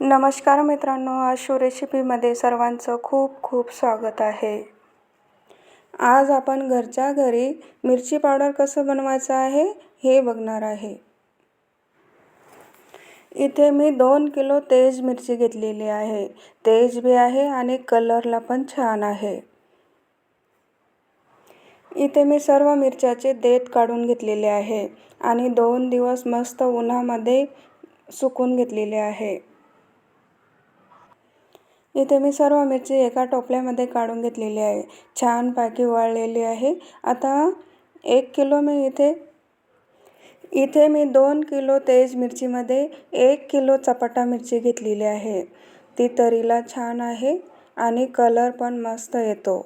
नमस्कार मित्रांनो आशू रेसिपीमध्ये सर्वांचं खूप खूप स्वागत आहे. आज आपण घरच्या घरी मिरची पावडर कसं बनवायचं आहे हे बघणार आहे. इथे मी दोन किलो तेज मिरची घेतलेली आहे. तेज बी आहे आणि कलरला पण छान आहे. इथे मी सर्व मिरच्याचे देठ काढून घेतलेले आहे आणि दोन दिवस मस्त उन्हामध्ये सुकून घेतलेले आहे. इथे मी सर्व मिरची एका टोपल्यामध्ये काढून घेतलेली आहे. छानपैकी वाळलेली आहे. आता एक किलो मी इथे इथे मी दोन किलो तेज मिरचीमध्ये एक किलो चपाटा मिरची घेतलेली आहे. ती तरीला छान आहे आणि कलर पण मस्त येतो.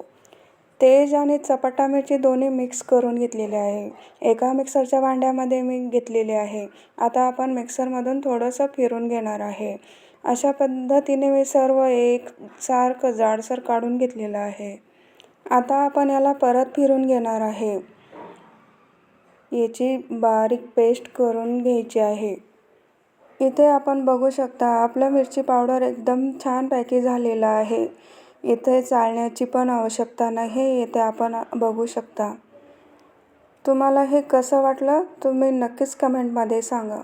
तेज आणि चपाटा मिरची दोन्ही मिक्स करून घेतलेले आहे. एका मिक्सरच्या भांड्यामध्ये मी घेतलेले आहे. आता आपण मिक्सरमधून थोडंसं फिरून घेणार आहे. अशा पद्धतीने मी सर्व एक सारखं जाडसर काढून घेतलेलं आहे. आता आपण याला परत फिरून घेणार आहे. याची बारीक पेस्ट करून घ्यायची आहे. इथे आपण बघू शकता आपलं मिरची पावडर एकदम छानपैकी झालेलं आहे. इथे चालण्याची पण आवश्यकता नाही हे येथे आपण बघू शकता. तुम्हाला हे कसं वाटलं तुम्ही नक्कीच कमेंटमध्ये सांगा.